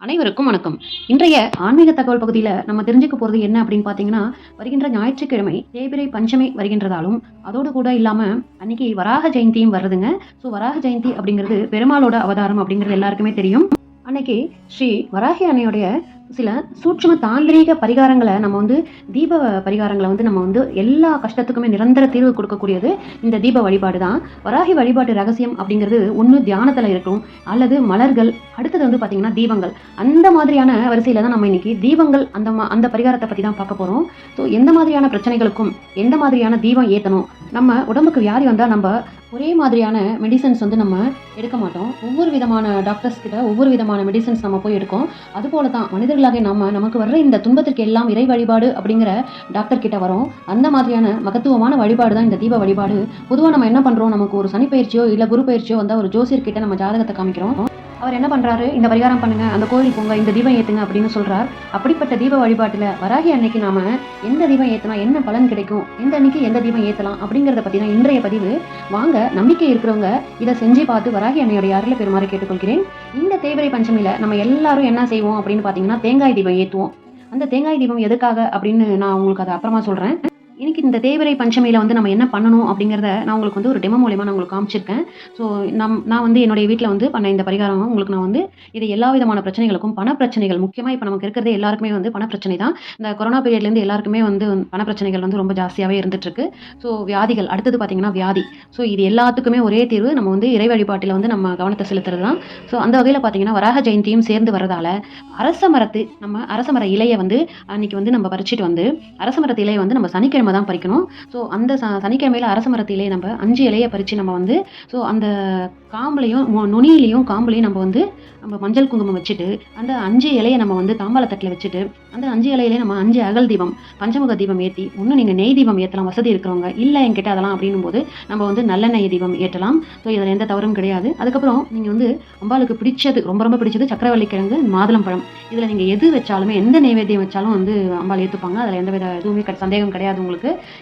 அனைவருக்கும் வணக்கம். இன்றைய ஆன்மீக தகவல் பகுதியில் நம்ம தெரிஞ்சுக்க போகிறது என்ன அப்படின்னு பார்த்தீங்கன்னா வருகின்ற ஞாயிற்றுக்கிழமை தேபிரை பஞ்சமி வருகின்றதாலும் அதோடு கூட இல்லாமல் அன்னைக்கு வராக ஜெயந்தியும் வருதுங்க ஸோ வராக ஜெயந்தி அப்படிங்கிறது பெருமாளோட அவதாரம் அப்படிங்கிறது எல்லாருக்குமே தெரியும். அன்னைக்கு ஸ்ரீ வராகி அன்னையுடைய சில சூட்சும தாந்திரீக பரிகாரங்களை நம்ம வந்து தீப பரிகாரங்களை வந்து நம்ம வந்து எல்லா கஷ்டத்துக்குமே நிரந்தர தீர்வு கொடுக்கக்கூடியது இந்த தீப வழிபாடு தான். வராகி வழிபாட்டு ரகசியம் அப்படிங்கிறது ஒன்று தியானத்தில் இருக்கும். அல்லது மலர்கள் அடுத்தது வந்து பார்த்திங்கன்னா தீபங்கள். அந்த மாதிரியான வரிசையில் தான் நம்ம இன்றைக்கி தீபங்கள் அந்த மா அந்த பரிகாரத்தை பற்றி தான் பார்க்க போகிறோம் ஸோ எந்த மாதிரியான பிரச்சனைகளுக்கும் எந்த மாதிரியான தீபம் ஏற்றணும் நம்ம உடம்புக்கு வியாதி வந்தால் நம்ம ஒரே மாதிரியான மெடிசன்ஸ் வந்து நம்ம எடுக்க மாட்டோம். ஒவ்வொரு விதமான டாக்டர்ஸ் கிட்ட ஒவ்வொரு விதமான மெடிசன்ஸ் நம்ம போய் எடுக்கோம். அதுபோல தான் மனிதர்களாக நம்ம நமக்கு வர்ற இந்த துன்பத்திற்கு எல்லாம் இறை வழிபாடு அப்படிங்கிற டாக்டர் கிட்ட வரோம். அந்த மாதிரியான மகத்துவமான வழிபாடு தான் இந்த தீப வழிபாடு. பொதுவாக நம்ம என்ன பண்ணுறோம் நமக்கு ஒரு சனி பயிற்சியோ இல்லை குரு பயிற்சியோ வந்தால் ஒரு ஜோசியர் கிட்ட நம்ம ஜாதகத்தை காமிக்கிறோம். அவர் என்ன பண்ணுறாரு இந்த பரிகாரம் பண்ணுங்க அந்த கோயில் போங்க இந்த தீபம் ஏற்றுங்க அப்படின்னு சொல்கிறார் அப்படிப்பட்ட தீப வழிபாட்டில் வராகி அன்னைக்கு நாம எந்த தீபம் ஏற்றினா என்ன பலன் கிடைக்கும்? எந்த அன்னைக்கு எந்த தீபம் ஏற்றலாம் அப்படிங்கிறத பற்றினா இன்றைய பதிவு. வாங்க நம்பிக்கை இருக்கிறவங்க இதை செஞ்சு பார்த்து வராகி அன்னையோட அருளை பெருமாறு கேட்டுக்கொள்கிறேன். இந்த தேய்பிரை பஞ்சமியில் நம்ம எல்லாரும் என்ன செய்வோம் அப்படின்னு பார்த்தீங்கன்னா தேங்காய் தீபம் ஏற்றுவோம் அந்த தேங்காய் தீபம் எதுக்காக அப்படின்னு நான் உங்களுக்கு அதை அப்புறமா சொல்கிறேன் இன்னைக்கு இந்த தேவரை பஞ்சமியில் வந்து நம்ம என்ன பண்ணணும் அப்படிங்கிறத நான் உங்களுக்கு வந்து ஒரு டெமோ மூலயமா நான் உங்களுக்கு காமிச்சிருக்கேன். ஸோ நம் நான் வந்து என்னுடைய வீட்டில் வந்து பண்ண இந்த பரிகாரம் உங்களுக்கு நான் வந்து இது எல்லா விதமான பிரச்சனைகளுக்கும் பண பிரச்சனைகள் முக்கியமாக இப்போ நமக்கு இருக்கிறது எல்லாருக்குமே வந்து பண பிரச்சனை தான். இந்த கொரோனா பீரியட்லேருந்து எல்லாருக்குமே வந்து பண பிரச்சனைகள் வந்து ரொம்ப ஜாஸ்தியாகவே இருந்துட்டுருக்கு. ஸோ வியாதிகள் அடுத்தது பார்த்தீங்கன்னா வியாதி. ஸோ இது எல்லாத்துக்குமே ஒரே தீர்வு நம்ம வந்து இறை வழிபாட்டில் வந்து நம்ம கவனத்தை செலுத்துறது தான். ஸோ அந்த வகையில் பார்த்தீங்கன்னா வராக ஜெயந்தியும் சேர்ந்து வரதால அரச மரத்து நம்ம அரச மர இலையை வந்து அன்னைக்கு வந்து நம்ம பறிச்சிட்டு வந்து அரச மரத்து இலையை வந்து நம்ம சனிக்கிழமை தான் பறிக்கணும். ஸோ அந்த ச சனிக்கிழமையில அரச மரத்து நம்ம அஞ்சு இலையை பறித்து நம்ம வந்து ஸோ அந்த காம்புலையும் நுனியிலையும் காம்புலையும் நம்ம வந்து நம்ம மஞ்சள் குங்குமம் வச்சுட்டு அந்த அஞ்சு இலையை நம்ம வந்து தாம்பாளத்தட்டில் வச்சுட்டு அந்த அஞ்சு இலையிலே நம்ம அஞ்சு அகல் தீபம் பஞ்சமுக தீபம் ஏற்றி ஒன்று நீங்கள் நெய் தீபம் ஏற்றலாம் வசதி இருக்கிறவங்க இல்லை என்கிட்ட அதெல்லாம் அப்படின்னும் போது நம்ம வந்து நல்லெண்ணெய் தீபம் ஏற்றலாம். ஸோ இதில் எந்த தவறும் கிடையாது. அதுக்கப்புறம் நீங்கள் வந்து அம்பாளுக்கு பிடிச்சது ரொம்ப ரொம்ப பிடிச்சது சக்கரவள்ளி கிழங்கு மாதுளம்பழம் இதில் நீங்கள் எது வச்சாலுமே எந்த நைவேத்தியம் வச்சாலும் வந்து அம்பாள் ஏற்றுப்பாங்க அதில் எந்த வித எதுவுமே சந்தேகம் கிடையாது உங்களுக்கு.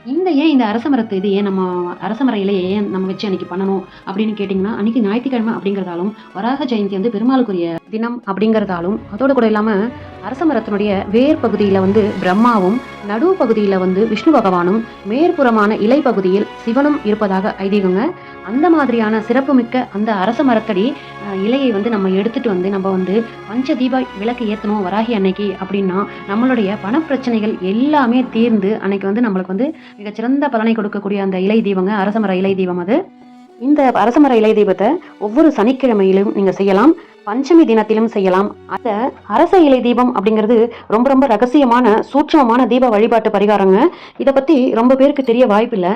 இந்த ஏன் இந்த அரச மரத்து இது ஏன் நம்ம அரச மர இலையை ஏன் நம்ம வச்சு அன்னைக்கு பண்ணணும் அப்படின்னு கேட்டிங்கன்னா அன்னைக்கு ஞாயிற்றுக்கிழமை அப்படிங்கிறதாலும் வராக ஜெயந்தி வந்து பெருமாளுக்குரிய தினம் அப்படிங்கிறதாலும் அதோட கூட இல்லாமல் அரச மரத்தினுடைய வேர் பகுதியில் வந்து பிரம்மாவும் நடுவு பகுதியில் வந்து விஷ்ணு பகவானும் மேற்புறமான இலை பகுதியில் சிவனும் இருப்பதாக ஐதீகங்க. அந்த மாதிரியான சிறப்புமிக்க அந்த அரச மரத்தடி இலையை வந்து நம்ம எடுத்துட்டு வந்து நம்ம வந்து பஞ்ச தீப விளக்கு ஏற்றணும் வராகி அன்னைக்கு அப்படின்னா நம்மளுடைய பணப்பிரச்சனைகள் எல்லாமே தீர்ந்து அன்னைக்கு வந்து நம்மளுக்கு வந்து மிகச்சிறந்த பலனை கொடுக்கக்கூடிய அந்த இலை தீபங்க அரசமர இலை தீபம் அது. இந்த அரசமர இலை தீபத்தை ஒவ்வொரு சனிக்கிழமையிலும் நீங்க செய்யலாம் பஞ்சமி தினத்திலும் செய்யலாம். அந்த அரச இலை தீபம் அப்படிங்கிறது ரொம்ப ரொம்ப ரகசியமான சூட்சமமான தீப வழிபாட்டு பரிகாரங்க. இதை பத்தி ரொம்ப பேருக்கு தெரிய வாய்ப்பில்லை.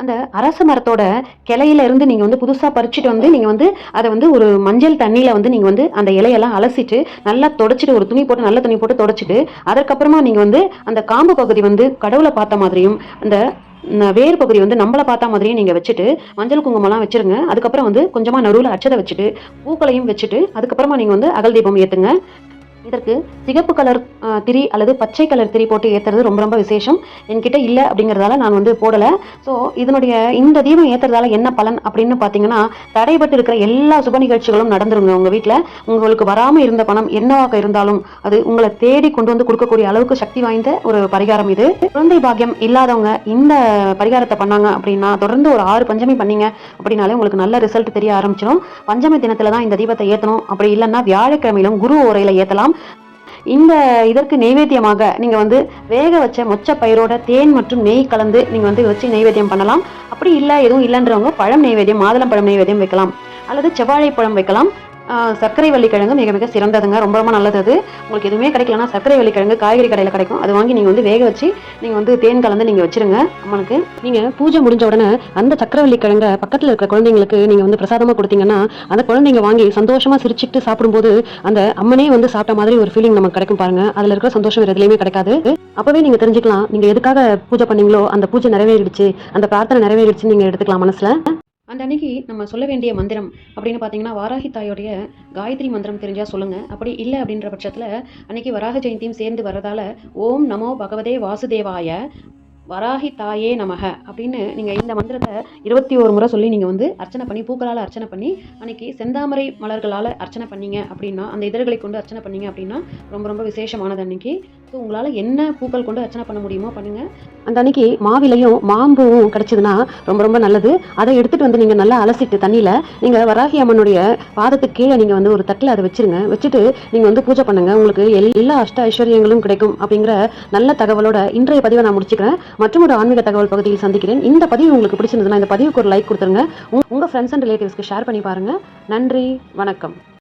அந்த அரச மரத்தோட கிளையில இருந்து நீங்க வந்து புதுசா பறிச்சுட்டு வந்து நீங்க வந்து அதை வந்து ஒரு மஞ்சள் தண்ணியில வந்து நீங்க வந்து அந்த இலையெல்லாம் அலசிட்டு நல்லா தொடச்சிட்டு ஒரு துணி போட்டு நல்ல துணி போட்டு தொடச்சிட்டு அதற்கப்புறமா நீங்க வந்து அந்த காம்பு பகுதி வந்து கடவுளை பார்த்த மாதிரியும் அந்த வேறு வேர் பகுதி வந்து நம்மளை பார்த்த மாதிரியும் நீங்கள் வச்சுட்டு மஞ்சள் குங்குமம்லாம் வச்சிருங்க. அதுக்கப்புறம் வந்து கொஞ்சமாக நடுவில் அச்சதை வச்சுட்டு பூக்களையும் வச்சுட்டு அதுக்கப்புறமா நீங்கள் வந்து அகல் தீபம் ஏற்றுங்க இதற்கு சிகப்பு கலர் திரி அல்லது பச்சை கலர் திரி போட்டு ஏற்றுறது ரொம்ப ரொம்ப விசேஷம். என்கிட்ட இல்லை அப்படிங்கிறதால நான் வந்து போடலை. ஸோ இதனுடைய இந்த தீபம் ஏற்றுறதால என்ன பலன் அப்படின்னு பார்த்தீங்கன்னா தடைபட்டு இருக்கிற எல்லா சுப நிகழ்ச்சிகளும் நடந்துருங்க உங்கள் வீட்டில் உங்களுக்கு வராமல் இருந்த பணம் என்னவாக இருந்தாலும் அது உங்களை தேடி கொண்டு வந்து கொடுக்கக்கூடிய அளவுக்கு சக்தி வாய்ந்த ஒரு பரிகாரம் இது. குழந்தை பாக்கியம் இல்லாதவங்க இந்த பரிகாரத்தை பண்ணாங்க அப்படின்னா தொடர்ந்து ஒரு ஆறு பஞ்சமி பண்ணீங்க அப்படின்னாலே உங்களுக்கு நல்ல ரிசல்ட் தெரிய ஆரம்பிச்சிடும் பஞ்சமி தினத்தில் தான் இந்த தீபத்தை ஏற்றணும் அப்படி இல்லைன்னா வியாழக்கிழமையிலும் குரு உரையில் ஏற்றலாம் இந்த இதற்கு நெய்வேத்தியமாக நீங்க வந்து வேக வச்ச மொச்ச பயிரோட தேன் மற்றும் நெய் கலந்து நீங்க வந்து வச்சு நெய்வேத்தியம் பண்ணலாம். அப்படி இல்லை எதுவும் இல்லைன்றவங்க பழம் நெய்வேத்தியம் மாதுளம்பழம் நெய்வேத்தியம் வைக்கலாம். அல்லது செவ்வாழை பழம் வைக்கலாம். சர்க்கரை வள்ளிக்கிழங்கு மிக மிக சிறந்ததுங்க. ரொம்ப ரொம்ப நல்லது அது. உங்களுக்கு எதுவுமே கிடைக்கலனா சர்க்கரை வள்ளிக்கிழங்கு காய்கறி கடையில் கிடைக்கும். அது வாங்கி நீங்கள் வந்து வேக வச்சு நீங்கள் வந்து தேன் கலந்து நீங்கள் வச்சிருங்க. அம்மனுக்கு நீங்கள் பூஜை முடிஞ்ச உடனே அந்த சர்க்கரை வள்ளிக்கிழங்கை பக்கத்தில் இருக்கிற குழந்தைங்களுக்கு நீங்கள் வந்து பிரசாதமாக கொடுத்தீங்கன்னா அந்த குழந்தைங்க வாங்கி சந்தோஷமாக சிரிச்சிட்டு சாப்பிடும்போது அந்த அம்மனே வந்து சாப்பிட்ட மாதிரி ஒரு ஃபீலிங் நமக்கு கிடைக்கும் பாருங்க. அதில் இருக்கிற சந்தோஷம் வேறு எதுலையுமே கிடைக்காது. அப்போவே நீங்கள் தெரிஞ்சுக்கலாம். நீங்கள் எதுக்காக பூஜை பண்ணீங்களோ அந்த பூஜை நிறைவேறிடுச்சு. அந்த பிரார்த்தனை நிறைவேறிடுச்சு நீங்கள் எடுத்துக்கலாம் மனசில். அந்த அன்னைக்கு நம்ம சொல்ல வேண்டிய மந்திரம் அப்படின்னு பார்த்தீங்கன்னா வாராகி தாயோடைய காயத்ரி மந்திரம் தெரிஞ்சால் சொல்லுங்கள் அப்படி இல்லை அப்படின்ற பட்சத்தில் அன்னைக்கு வராக ஜெயந்தியும் சேர்ந்து வர்றதால ஓம் நமோ பகவதே வாசுதேவாய வராகி தாயே நமக அப்படின்னு நீங்கள் இந்த மந்திரத்தை இருபத்தி ஒரு முறை சொல்லி நீங்கள் வந்து அர்ச்சனை பண்ணி பூக்களால் அர்ச்சனை பண்ணி அன்னைக்கு செந்தாமரை மலர்களால் அர்ச்சனை பண்ணீங்க அப்படின்னா அந்த இதழ்களை கொண்டு அர்ச்சனை பண்ணீங்க அப்படின்னா ரொம்ப ரொம்ப விசேஷமானது அன்னைக்கு. ஸோ உங்களால் என்ன பூக்கள் கொண்டு அர்ச்சனை பண்ண முடியுமோ பண்ணுங்கள் அந்த அன்னைக்கு மாவிலையும் மாம்பூவும் கிடச்சிதுன்னா ரொம்ப ரொம்ப நல்லது. அதை எடுத்துகிட்டு வந்து நீங்கள் நல்லா அலசிட்டு தண்ணியில் நீங்கள் வராகி அம்மனுடைய பாதத்துக்கு கீழே நீங்கள் வந்து ஒரு தட்டில் அதை வச்சுருங்க. வச்சுட்டு நீங்கள் வந்து பூஜை பண்ணுங்கள் உங்களுக்கு எல்லா அஷ்ட ஐஸ்வர்யங்களும் கிடைக்கும் அப்படிங்கிற நல்ல தகவலோட இன்றைய பதிவை நான் முடிச்சுக்கிறேன். மற்றும் ஒரு ஆன்மீக தகவல் பகுதியில் சந்திக்கிறேன். இந்த பதிவு உங்களுக்கு பிடிச்சிருந்ததுன்னா இந்த பதிவுக்கு ஒரு லைக் கொடுத்துருங்க. உங்கள் ஃப்ரெண்ட்ஸ் அண்ட் ரிலேட்டிவ்ஸ்க்கு ஷேர் பண்ணி பாருங்கள் நன்றி. வணக்கம்.